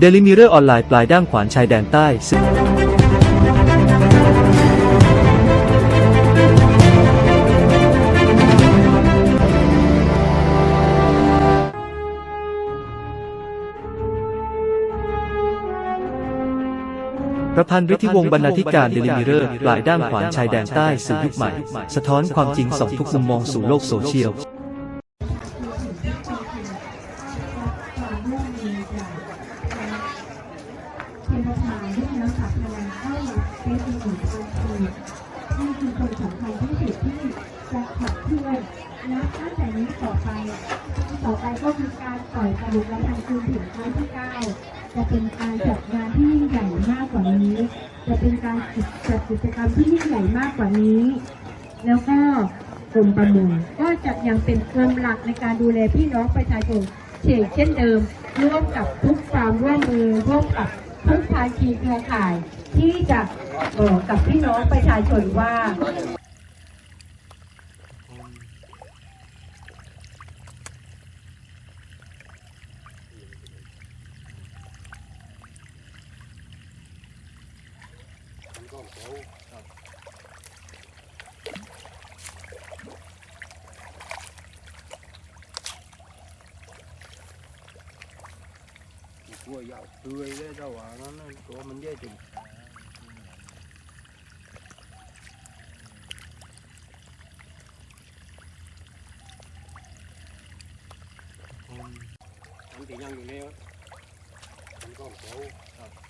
เดลิมิเรอร์ออนไลน์ปลายด้ามขวานชายแดนใต้ซึ่งประพันธ์ฤทธิวงศ์บรรณาธิการเดลิมิเรอร์ปลายด้ามขวานชายแดนใต้สื่อยุคใหม่ สะท้อนความจริงสองทุกมุมมองสู่โลกโซเชียลำคัญที่สุดที่จะขับเคลื่อนและตั้งแต่นี้ต่อไป ต่อไปก็คือการปล่อยกระดูกและทางคืนถึงครั้งที่เก้าจะเป็นการจัดงานที่ยิ่งใหญ่มากกว่านี้ จะเป็นการจัดกิจกรรมที่ยิ่งใหญ่มากกว่านี้ แล้วก็กรมประมงก็จะยังเป็นกรมหลักในการดูแลพี่น้องประชาชนเช่นเช่นเดิม ร่วมกับทุกความร่วมมือร่วมกับทุกภาคีเครือข่าย ที่จะบอกกับพี่น้องประชาชนว่า cua dạo tươi đấy đâu à nó nó có mình dễ chừng anh thì nhân gì nêu anh có một chỗ ข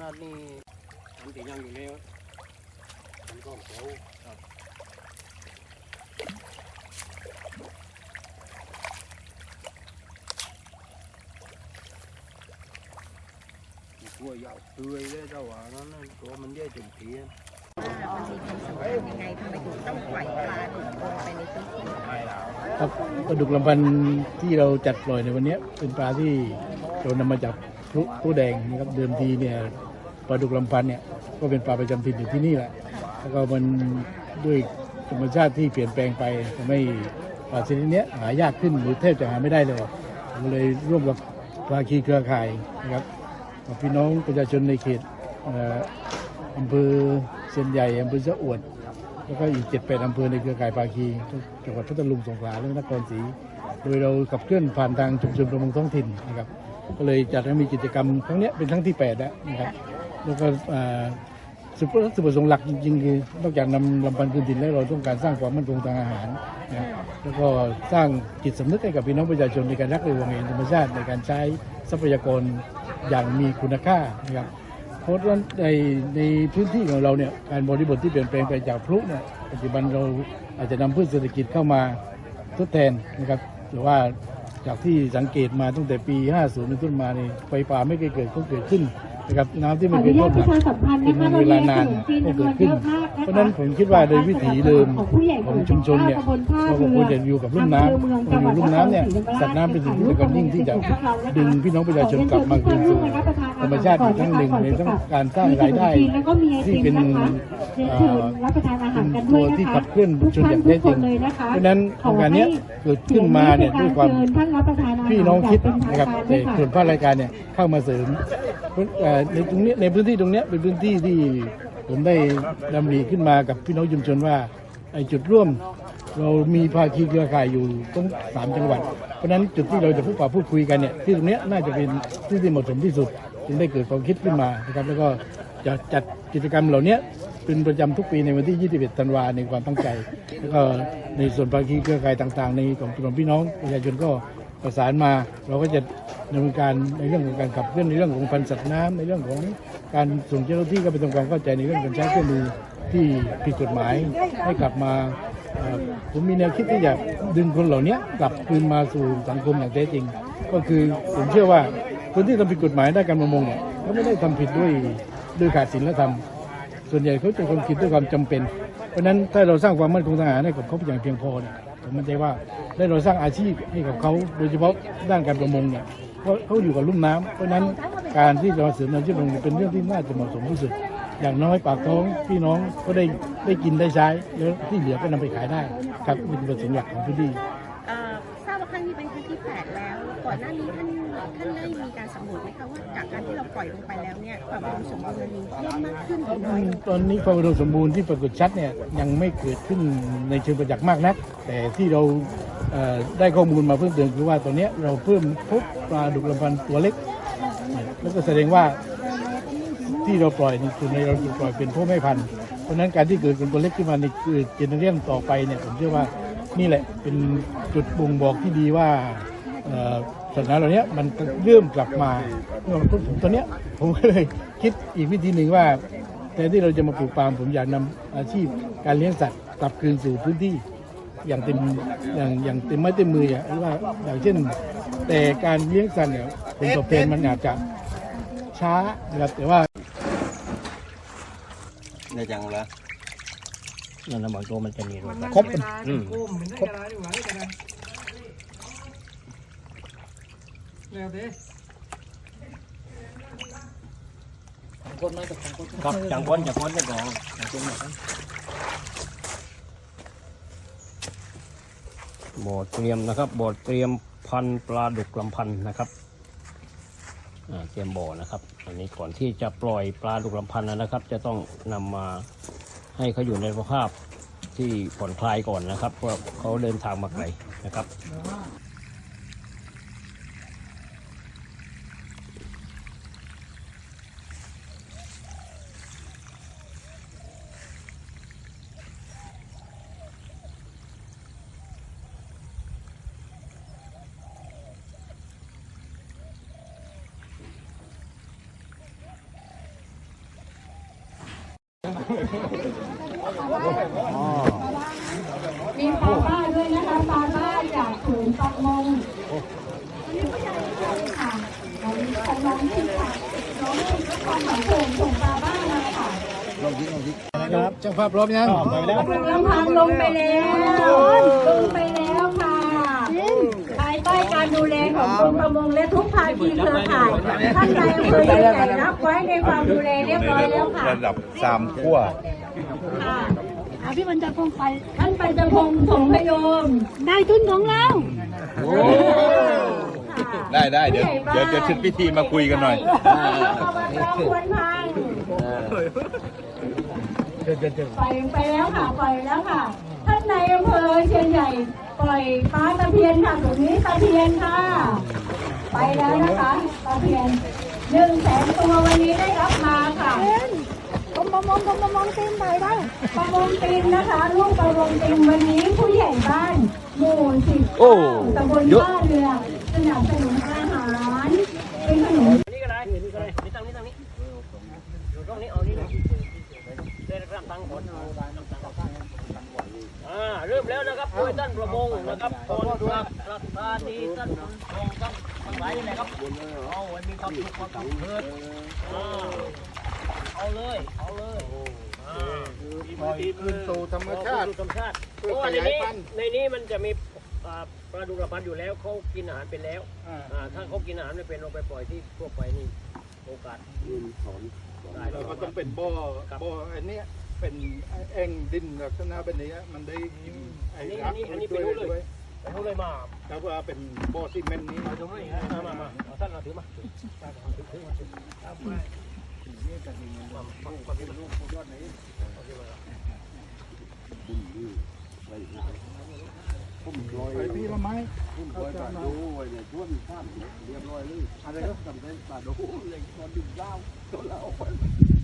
นาดนี้อันที่ยังอยู่แล้วมันก็โตครับกลัวยาวเตื้อยเลยเจ้าว่านั้นน่ะตัวมันแย่จนเพี้ยนมันมีความสำคัญยังไงทำไมถึงต้องปล่อยปลาถึงลงไปในพื้นที่ครับปลาดุกลำพันธ์ที่เราจัดปล่อยในวันนี้เป็นปลาที่เรานำมาจากพลุผู้แดงนะครับเดิมทีเนี่ย ปลาดุกลำพันเนี่ยก็เป็นปลาประจำถิ่นอยู่ที่นี่แหละแล้วก็มันด้วยธรรมชาติที่เปลี่ยนแปลงไปทำให้ปลาชนิดนี้หายากขึ้นหรือแทบจะหาไม่ได้เลยก็เลยร่วมกับภาคีเครือข่ายนะครับกับพี่น้องประชาชนในเขตอำเภอเชียนใหญ่อำเภอชะอวด แล้วก็อีกเจ็ดแปดอำเภอในเครือข่ายภาคีจังหวัดพัทลุงสงขลาและนครศรีโดยเราขับเคลื่อนผ่านทางชุมชนประมงท้องถิ่นนะครับก็เลยจัดให้มีกิจกรรมครั้งนี้เป็นครั้งที่แปดแล้วนะครับ แล้วก็สุดสุดประสงค์หลักจริงๆคือนอกจากนำลำพันธ์คืนถิ่นแล้วเราต้องการสร้างความมั่นคงทางอาหารนะแล้วก็สร้างจิตสำนึกให้กับพี่น้องประชาชนในการรักในวงเงินธรรมชาติในการใช้ทรัพยากรอย่างมีคุณค่านะครับเพราะว่าในในพื้นที่ของเราเนี่ยการบริบทที่เปลี่ยนแปลงไปจากพลุเนี่ยปัจจุบันเราอาจจะนำพืชเศรษฐกิจเข้ามาทดแทนนะครับหรือว่าจากที่สังเกตมาตั้งแต่ปี 50 เป็นต้นมาเนี่ไฟป่าไม่เคยเกิดก็เกิดขึ้น นะครับน้ำที่ไม่เคยท่วมหนักเป็นเวลานานก็เกิดขึ้น เพราะฉะนั้นผมคิดว่าโดยวิถีเดิมของชุมชนเนี่ยเราก็ควรจะอยู่กับลุ่มน้ำเราอยู่ลุ่มน้ำเนี่ยสัตว์น้ำเป็นสิ่งที่สำคัญยิ่งที่จะดึงพี่น้องประชาชนกลับมาคืนสู่ธรรมชาติอีกครั้งหนึ่งในต้องการสร้างรายได้ที่เป็นเอ่อรับประทานอาหารกันตัด้วยวนะคะที่ขับเคลื่อนชุมชนอย่างแท้จริงเพราะฉะนั้นโครงการเนี้ยเกิดขึ้นมาเนี่ยด้วยความพี่น้องคิดนะครับแต่ส่วนภาครายการเนี่ยเข้ามาเสริมเอ่อในตรงนี้ในพื้นที่ตรงนี้เป็นพื้นที่ที่ผมได้ดำริขึ้นมากับพี่น้องชุมชนว่าไอ้จุดร่วม เรามีภาคีเครือข่ายอยู่ทั้งสามจังหวัด เพราะฉะนั้นจุดที่เราจะพูดปะพูดคุยกันเนี่ยที่ตรงนี้น่าจะเป็นที่ที่เหมาะสมที่สุดจึงได้เกิดความคิดขึ้นมานะครับแล้วก็จะจัดกิจกรรมเหล่านี้เป็นประจำทุกปีในวันที่ 21 ธันวาในความตั้งใจ แล้วก็ในส่วนภาคีเครือข่ายต่าง ๆ ในของพี่น้องประชาชนก็ ประสานมา เราก็จะดำเนินการในเรื่องของการขับเคลื่อนในเรื่องของพันธุ์สัตว์น้ำในเรื่องของการส่งเจ้าหน้าที่เข้าไปทำความเข้าใจในเรื่องการใช้เครื่องมือที่ผิดกฎหมายให้กลับมาผมมีแนวคิดที่จะดึงคนเหล่านี้กลับคืนมาสู่สังคมอย่างแท้จริง ก็คือผมเชื่อว่าคนที่ทำผิดกฎหมายด้านการประมงเนี่ยเขาไม่ได้ทำผิดด้วยด้วยขาดศีลธรรมส่วนใหญ่เขาจะทำผิดด้วยความจำเป็น เพราะนั้นถ้าเราสร้างความมั่นคงทางอาหารให้กับเขาอย่างเพียงพอเนี่ย ผมมั่นใจว่าได้เราสร้างอาชีพให้กับเขาโดยเฉพาะด้านการประมงเนี่ยเพราะเขาอยู่กับลุ่มน้ำเพราะฉะนั้นการที่จะมาเสริมน้ำเชื่อมโยงเป็นเรื่องที่น่าจะเหมาะสมที่สุด อย่างน้อยปากท้องพี่น้องก็ได้ได้กินได้ใช้แล้วที่เหลือก็นำไปขายได้ครับนี่เป็นประสงค์หลักของพื้นที่ เอ่อทราบว่าครั้งนี้เป็นครั้งที่แปดแล้ว ก่อนหน้านี้ท่าน ท่านได้มีการสำรวจไหมคะว่าจากการที่เราปล่อยลงไปแล้วเนี่ยความอุดมสมบูรณ์มันมีเพิ่มมากขึ้นหรือน้อยลงตอนนี้ความอุดมสมบูรณ์ที่ปรากฏชัดเนี่ยยังไม่เกิดขึ้นในเชิงประจักษ์มากนัก แต่ที่เราได้ข้อมูลมาเพิ่มเติมคือว่าตอนนี้เราเพิ่มพบปลาดุกลำพันตัวเล็ก แล้วก็แสดงว่าที่เราปล่อยนี่คือในเราปล่อยเป็นพ่อแม่พันเพราะนั้นการที่เกิดเป็นตัวเล็กขึ้นมาในคือเจเนเรียนต่อไปเนี่ยผมเชื่อว่านี่แหละเป็นจุดบ่งบอกที่ดีว่า สนาเหล่านี้มันเริ่มกลับมาเมื่อมาพูดถึงตอนเนี้ยผมก็เลยคิดอีกวิธีหนึ่งว่าแทนที่เราจะมาปลูกปาล์มผมอยากนำอาชีพการเลี้ยงสัตว์กลับคืนสู่พื้นที่อย่างเต็มอย่างอย่างเต็มไม้เต็มมืออย่างว่าอย่างเช่น แต่การเลี้ยงสัตว์เนี่ยผลตอบแทนมันอาจจะช้านะครับแต่ว่าในจังละนั่นนะบางตัวมันจะมีรอยครบ อืมครับจังพ้นจังพ้นได้ก่อนจังพ้นเนี่ยบ่อเตรียมนะครับบ่อเตรียมพันธุ์ปลาดุกลำพันธุ์นะครับอ่าเตรียมบ่อนะครับ อันนี้ก่อนที่จะปล่อยปลาดุกลำพันธุ์นะครับ จะต้องนำมาให้เขาอยู่ในสภาพที่ผ่อนคลายก่อนนะครับเพราะเขาเดินทางมาไกลนะครับ มีปลาบ้าด้วยนะคะปลาบ้าจากศูนย์ประมงค่ะของน้องนี่ค่ะน้องนี่ก็ความหมายส่งส่งปลาบ้ามาค่ะครับช่างภาพพร้อมยังลำพังลงไปแล้วลงไปแล้ว ค่ะภายใต้การดูแลของกรมประมงและทุกภาคีเครือข่ายท่านนายอำเภอใหญ่รับไว้ในความดูแลเรียบร้อยแล้วค่ะระดับสามขั้วค่ะอาพี่บรรจพงศ์ไปท่านปัญจพงศ์สงพยมได้ทุนของเราได้ได้เดี๋ยวเดี๋ยวจะชุดพิธีมาคุยกันหน่อยเราควรพังเดี๋ยวเดี๋ยวเดี๋ยวปล่อยไปแล้วค่ะปล่อยแล้วค่ะ ท่านนายอำเภอเชียงใหญ่ ปล่อยปลาตะเพียนค่ะตรงนี้ตะเพียนค่ะ ไปแล้วนะคะตะเพียนหนึ่งแสนตัววันนี้ได้รับมาค่ะกรมประมงกรมประมงตีนไหนได้ประมงติมนะคะลูกประมงติมวันนี้ผู้ใหญ่บ้านหมู่สิบโอ้ตำบลท่าเรือสนับสนุนอาหารเป็นขนม นี่ก็ได้นี่ก็ได้นี่ตั้งนี่ตั้งนี่อยู่ตรงนี้เอานี่เลยเดินข้ามตั้งคนอ่าเริ่ม แล้วนะครับโดยท่านประมงนะครับตอนรับรักษาดีท่านประมงครับทั้งหลายนี่แหละครับเอาไว้มีความสุขความสุขเถิดอ่าเอาเลยเอาเลยอ่าปล่อยคืนสู่ธรรมชาติ ธรรมชาติเพราะว่าในนี้ในนี้มันจะมีอ่าปลาดุกระพันอยู่แล้วเขากินอาหารเป็นแล้วอ่าถ้าเขากินอาหารไม่เป็นเราไปปล่อยที่ทั่วไปนี่โอกาสได้เราก็ต้องเป็นบ่อบ่ออันเนี้ย เป็นแอ่งดินลักษณะแบบนี้มันได้กินไอ้อันนี้รัอักนนี้อันนี้ไปด้วยรู้เลด้วยไปรู้เลยมาแล้วก็เป็นบ่อซีเมนต์นี้มาตรงนี้มามามาเอาท่านเราถือมาถือมาถือมาไปพี่ละไม้เขาจะมาดูไว้เนี่ยช่วนข้ามเรียบร้อยเลยอะไรก็ทำได้ปลาดูเลยตอนดึงเล้าตัวเราปาดูกินหมดมันไม่กินหมดเลยทุกวันทำไมว่าปลาเรื่องจะดูอยู่จะมีตัวอะไรวะเดี๋ยวกินผมกินยากตอนนั้นอะไรก็ได้ที่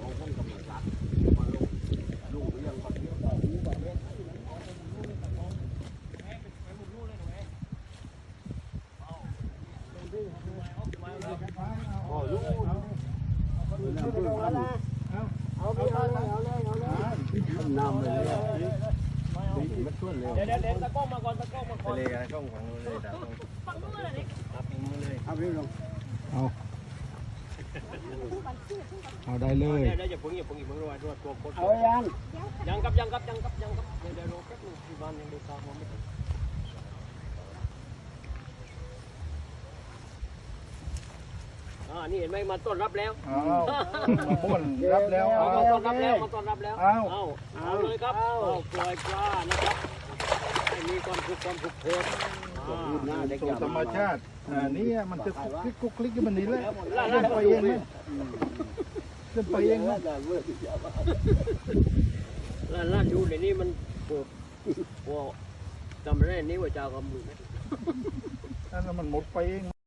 ห้องห้องกำลังรักมาลงลูกยังคนเดียวต่อหูแบบนี้ เดี๋ยวเดี๋ยวเดี๋ยวตะก้องมาก่อนตะก้องมาก่อนเลยกันช่องของเลยแต่ต้องฝั่งนู้นเลยเอาพี่ลงเเอาเอาได้เลยเดี๋ยวเดี๋ยวอย่าเพิ่งอย่าเพิ่งอย่าเพิ่งรวยรวยตัวโคตรเอายังยังครับยังครับยังครับยังครับเดี๋ยวเดี๋ยวรอแป๊บนึงที่บ้านยังดูตามมาไม่ทัน อ่านี่เห็นไหมมาต้อนรับแล้วเอาบ้วนรับแล้วเอาเอามาต้อนรับแล้วมาต้อนรับแล้วเอาเอาเอาเลยครับเอาปล่อยปลานะครับให้มีความสุขความสุขเถิดอ่าหน้าเด็กสู่ธรรมชาติอ่านี่มันจะคุกคลิกคุกคลิกกันมันนี่แหละล่าเล่ล่านไปเองนะเล่นไปเองนะล่าล่าดูในนี้มันปวดปวดจำได้นี่ว่าเจ้ากับมือไหมนั่นมันหมดไปเอง